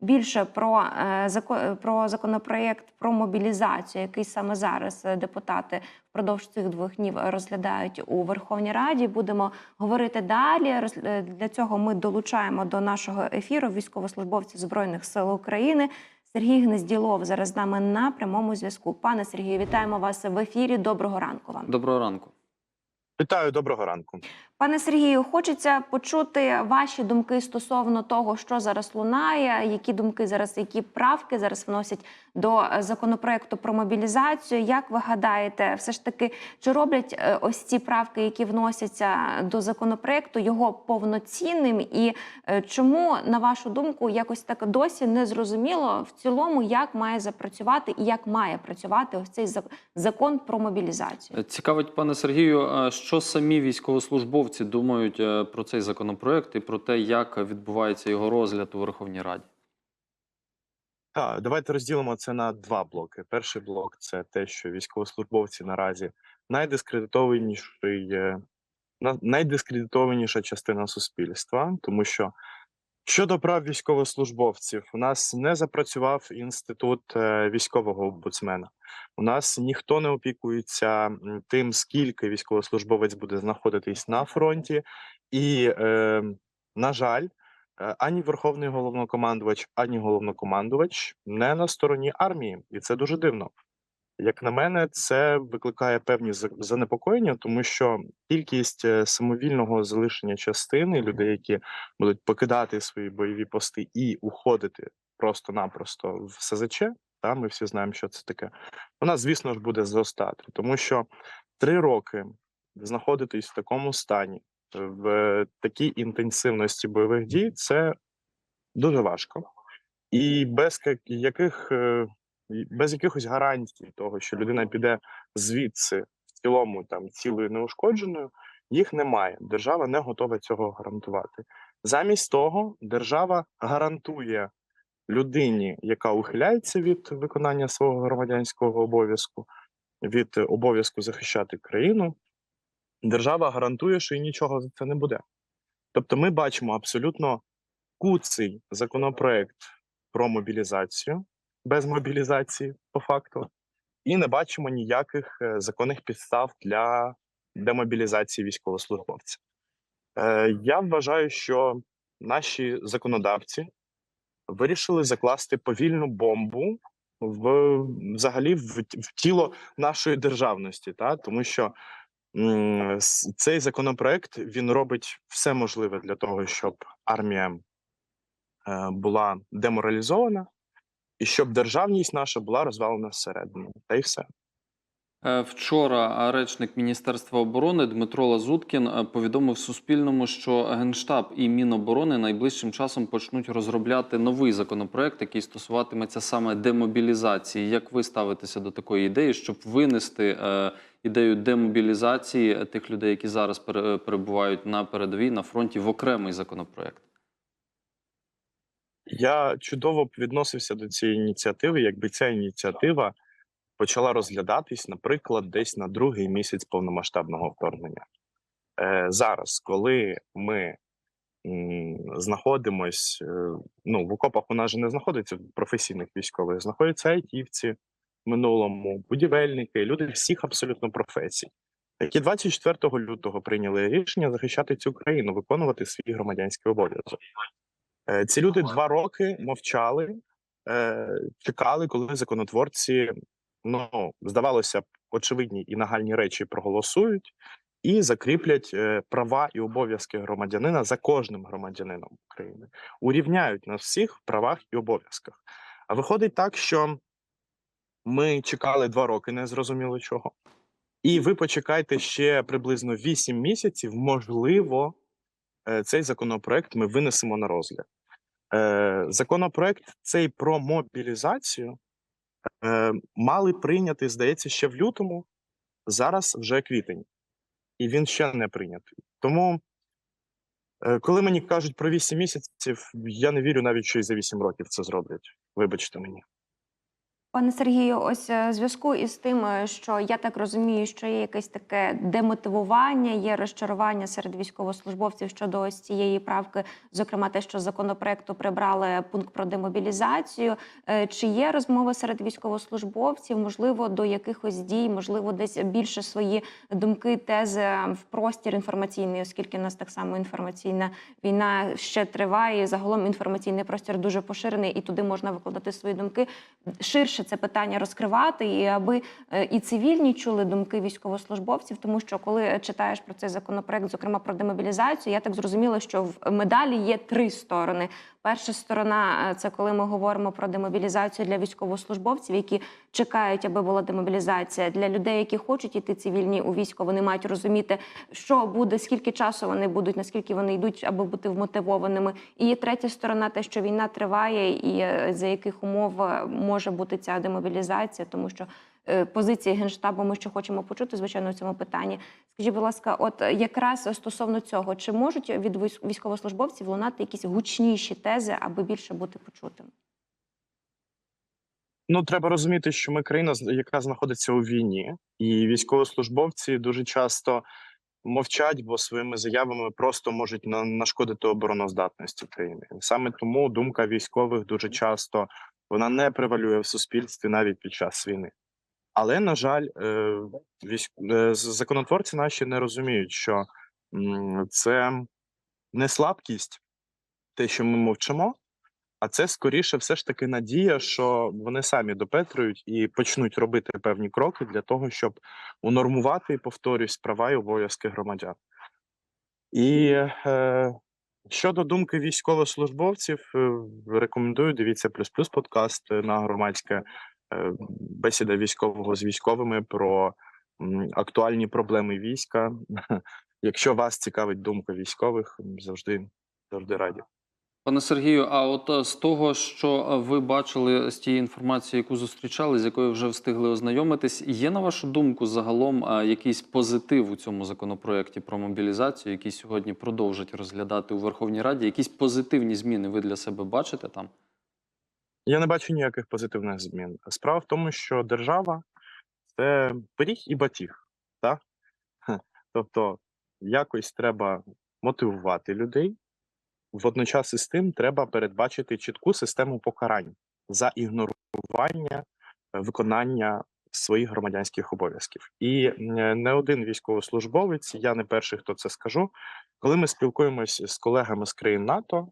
більше про, е, про законопроєкт про мобілізацію, який саме зараз е, депутати впродовж цих двох днів розглядають у Верховній Раді. Будемо говорити далі. Е, Для цього ми долучаємо до нашого ефіру військовослужбовців Збройних сил України. Сергій Гнезділов зараз з нами на прямому зв'язку. Пане Сергію, вітаємо вас в ефірі. Доброго ранку вам. Доброго ранку. Вітаю, доброго ранку. Пане Сергію, хочеться почути ваші думки стосовно того, що зараз лунає, які думки зараз, які правки зараз вносять до е, законопроекту про мобілізацію. Як ви гадаєте, все ж таки, чи роблять е, ось ці правки, які вносяться до законопроекту, його повноцінним? І е, чому, на вашу думку, якось так досі не зрозуміло в цілому, як має запрацювати і як має працювати ось цей закон про мобілізацію? Цікавить, пане Сергію, е, що самі військовослужбовці думають е, про цей законопроект і про те, як відбувається його розгляд у Верховній Раді. Так, давайте розділимо це на два блоки. Перший блок це те, що військовослужбовці наразі найдискредитованіший, е, на- найдискредитованіша частина суспільства, тому що щодо прав військовослужбовців, у нас не запрацював інститут е, військового омбудсмена. У нас ніхто не опікується тим, скільки військовослужбовець буде знаходитись на фронті, і, е, на жаль, Е, ані верховний головнокомандувач, ані головнокомандувач не на стороні армії, і це дуже дивно. Як на мене, це викликає певні за- занепокоєння, тому що кількість е, самовільного залишення частини людей, які будуть покидати свої бойові пости і уходити просто-напросто в СЗЧ, та ми всі знаємо, що це таке. Вона, звісно ж, буде зростати, тому що три роки знаходитись в такому стані, в такій інтенсивності бойових дій, це дуже важко. І без яких е, без якихось гарантій того, що людина піде звідси в цілому там цілою неушкодженою, їх немає. Держава не готова цього гарантувати. Замість того, держава гарантує людині, яка ухиляється від виконання свого громадянського обов'язку, від обов'язку захищати країну. Держава гарантує, що і нічого за це не буде. Тобто, ми бачимо абсолютно куций законопроект про мобілізацію без мобілізації, по факту, і не бачимо ніяких е, законних підстав для демобілізації військовослужбовців. Е, я вважаю, що наші законодавці вирішили закласти повільну бомбу в взагалі в, в тіло нашої державності, та тому що цей законопроект він робить все можливе для того, щоб армія е, була деморалізована, і щоб державність наша була розвалена всередину. Та й все. Е, Вчора речник Міністерства оборони Дмитро Лазуткін е, повідомив Суспільному, що Генштаб і Міноборони найближчим часом почнуть розробляти новий законопроект, який стосуватиметься саме демобілізації. Як ви ставитеся до такої ідеї, щоб винести е, ідею демобілізації тих людей, які зараз перебувають на передовій на фронті, в окремий законопроект? Я чудово б відносився до цієї ініціативи, якби ця ініціатива почала розглядатись, наприклад, десь на другий місяць повномасштабного вторгнення. Е, зараз, коли ми знаходимось, е, ну в окопах у нас же не знаходиться професійних військових, знаходяться айтівці в минулому, будівельники, люди всіх абсолютно професій, які 24 лютого прийняли рішення захищати цю країну, виконувати свій громадянський обов'язок. Е, Ці люди два роки мовчали, е, чекали, коли законотворці, ну здавалося б, очевидні і нагальні речі проголосують і закріплять е, права і обов'язки громадянина за кожним громадянином України, урівняють нас всіх в правах і обов'язках. А виходить так, що ми чекали два роки, не зрозуміло чого. І ви почекайте ще приблизно 8 місяців. Можливо, цей законопроект ми винесемо на розгляд. Е, Законопроект цей про мобілізацію е, мали прийняти, здається, ще в лютому. Зараз вже квітень, і він ще не прийнятий. Тому, е, коли мені кажуть про 8 місяців, я не вірю навіть, що і за 8 років це зроблять. Вибачте мені. Пане Сергію, ось е, в зв'язку із тим, е, що я так розумію, що є якесь таке демотивування, є розчарування серед військовослужбовців щодо ось цієї правки, зокрема те, що з законопроекту прибрали пункт про демобілізацію. Е, Чи є розмови серед військовослужбовців? Можливо, до якихось дій, можливо, десь більше свої думки, тези в простір інформаційний, оскільки у нас так само інформаційна війна ще триває. і Загалом інформаційний простір дуже поширений, і туди можна викладати свої думки ширше це питання розкривати, і аби е, і цивільні чули думки військовослужбовців, тому що коли читаєш про цей законопроект, зокрема про демобілізацію, я так зрозуміла, що в медалі є три сторони. Перша сторона е, це коли ми говоримо про демобілізацію для військовослужбовців, які чекають, аби була демобілізація. Для людей, які хочуть іти цивільні у військо, вони мають розуміти, що буде, скільки часу вони будуть, наскільки вони йдуть, аби бути вмотивованими. І третя сторона, те, що війна триває, і е, за яких умов е, може бути ця демобілізація, тому що е, позиції генштабу ми ще хочемо почути, звичайно, в цьому питанні. Скажіть, будь ласка, от якраз стосовно цього, чи можуть від військ- військовослужбовців лунати якісь гучніші тези, аби більше бути почутим? Ну, треба розуміти, що ми країна, яка знаходиться у війні, і військовослужбовці дуже часто мовчать, бо своїми заявами просто можуть нашкодити обороноздатності країни. Саме тому думка військових дуже часто вона не превалює в суспільстві навіть під час війни. Але на жаль, е, військ... е, законотворці наші не розуміють, що це не слабкість, те, що ми мовчимо, а це скоріше все ж таки надія, що вони самі допетрують і почнуть робити певні кроки для того, щоб унормувати, повторюсь, права і обов'язки громадян. І е, щодо думки військовослужбовців, е, рекомендую дивіться плюс плюс подкаст е, на громадське е, бесіда військового з військовими про м, актуальні проблеми війська. Якщо вас цікавить думка військових, завжди завжди раді. Пане Сергію, а от е, з того, що е, ви бачили з тієї інформації, яку зустрічали, з якою вже встигли ознайомитись, є на вашу думку загалом е, якийсь позитив у цьому законопроекті про мобілізацію, який сьогодні продовжать розглядати у Верховній Раді? Якісь позитивні зміни ви для себе бачите там? Я не бачу ніяких позитивних змін. Справа в тому, що держава це пиріг і батіг. Так? Тобто, якось треба мотивувати людей. Водночас із тим треба передбачити чітку систему покарань за ігнорування е, виконання своїх громадянських обов'язків. І е, не один військовослужбовець, я не перший, хто це скажу. Коли ми спілкуємося з колегами з країн НАТО,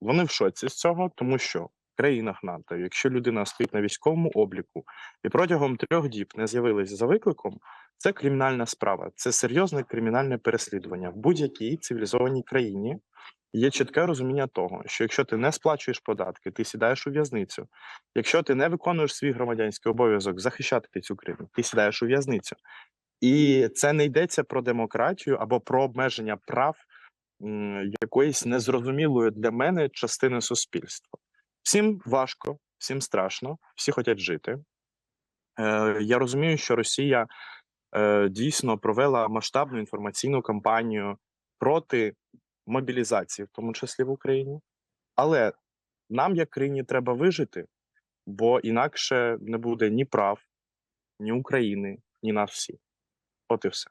вони в шоці з цього, тому що в країнах НАТО, якщо людина стоїть на військовому обліку і протягом трьох діб не з'явилась за викликом, це кримінальна справа, це серйозне кримінальне переслідування в будь-якій цивілізованій країні. Є чітке розуміння того, що якщо ти не сплачуєш податки, ти сідаєш у в'язницю. Якщо ти не виконуєш свій громадянський обов'язок захищати цю країну, ти сідаєш у в'язницю. І це не йдеться про демократію або про обмеження прав якоїсь незрозумілої для мене частини суспільства. Всім важко, всім страшно, всі хочуть жити. Е, я розумію, що Росія е, дійсно провела масштабну інформаційну кампанію проти мобілізації, в тому числі в Україні. Але нам, як країні, треба вижити, бо інакше не буде ні прав, ні України, ні нас всіх. От і все.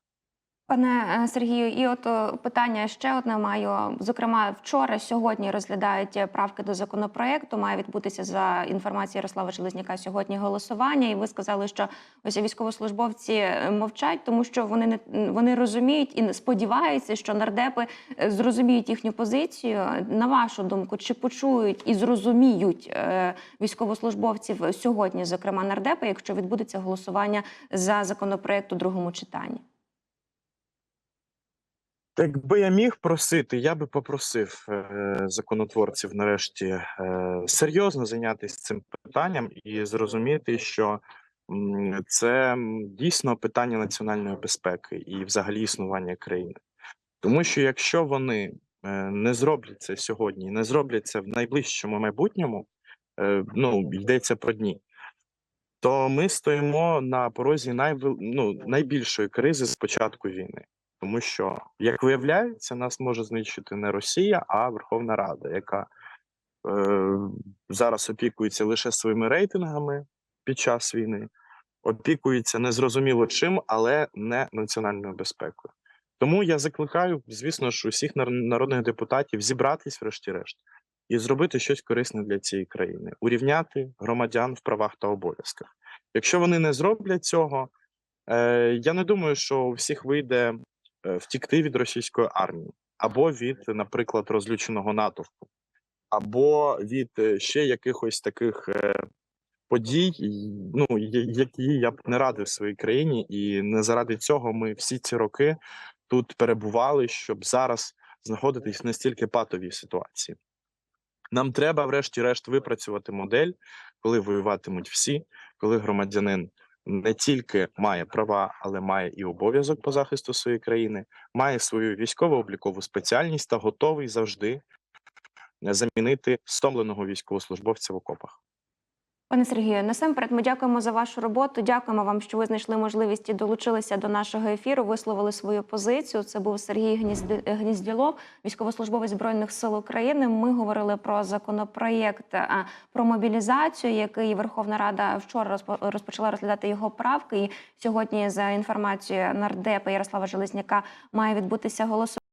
Пане е, Сергію, і от е, питання ще одне маю. Зокрема, вчора, сьогодні розглядають е, правки до законопроекту. Має відбутися за інформацією Ярослава Железняка сьогодні голосування. І ви сказали, що ось військовослужбовці мовчать, тому що вони не вони розуміють і сподіваються, що нардепи зрозуміють їхню позицію. На вашу думку, чи почують і зрозуміють військовослужбовців сьогодні, зокрема нардепи, якщо відбудеться голосування за законопроект у другому читанні? Якби я міг просити, я би попросив е, законотворців нарешті е, серйозно зайнятися цим питанням і зрозуміти, що це дійсно питання національної безпеки і взагалі існування країни. Тому що якщо вони е, не зроблять це сьогодні, не зроблять це в найближчому майбутньому, ну йдеться про дні, то ми стоїмо на порозі найвел... ну, найбільшої кризи з початку війни. Тому що, як виявляється, нас може знищити не Росія, а Верховна Рада, яка е, зараз опікується лише своїми рейтингами, під час війни, опікуються незрозуміло чим, але не національною безпекою. Тому я закликаю, звісно ж, усіх нар- народних депутатів зібратись, врешті-решт, і зробити щось корисне для цієї країни, урівняти громадян в правах та обов'язках. Якщо вони не зроблять цього, е, я не думаю, що у всіх вийде втікти від російської армії або від, наприклад, розлюченого натовпу, або від е, ще якихось таких е, подій, ну які я б не радив своїй країні, і не заради цього ми всі ці роки тут перебували, щоб зараз знаходитись в настільки патовій ситуації. Нам треба, врешті-решт, випрацювати модель, коли воюватимуть всі, коли громадянин не тільки має права, але має і обов'язок по захисту своєї країни, має свою військово-облікову спеціальність та готовий завжди замінити стомленого військовослужбовця в окопах. Пане Сергію, насамперед ми дякуємо за вашу роботу. Дякуємо вам, що ви знайшли можливість і долучилися до нашого ефіру. Висловили свою позицію. Це був Сергій Гнізд- Гнізділов, військовослужбовець збройних сил України. Ми говорили про законопроєкт про мобілізацію, який Верховна Рада вчора розпо- розпочала розглядати його правки. І сьогодні, за інформацією нардепа Ярослава Железняка, має відбутися голосування.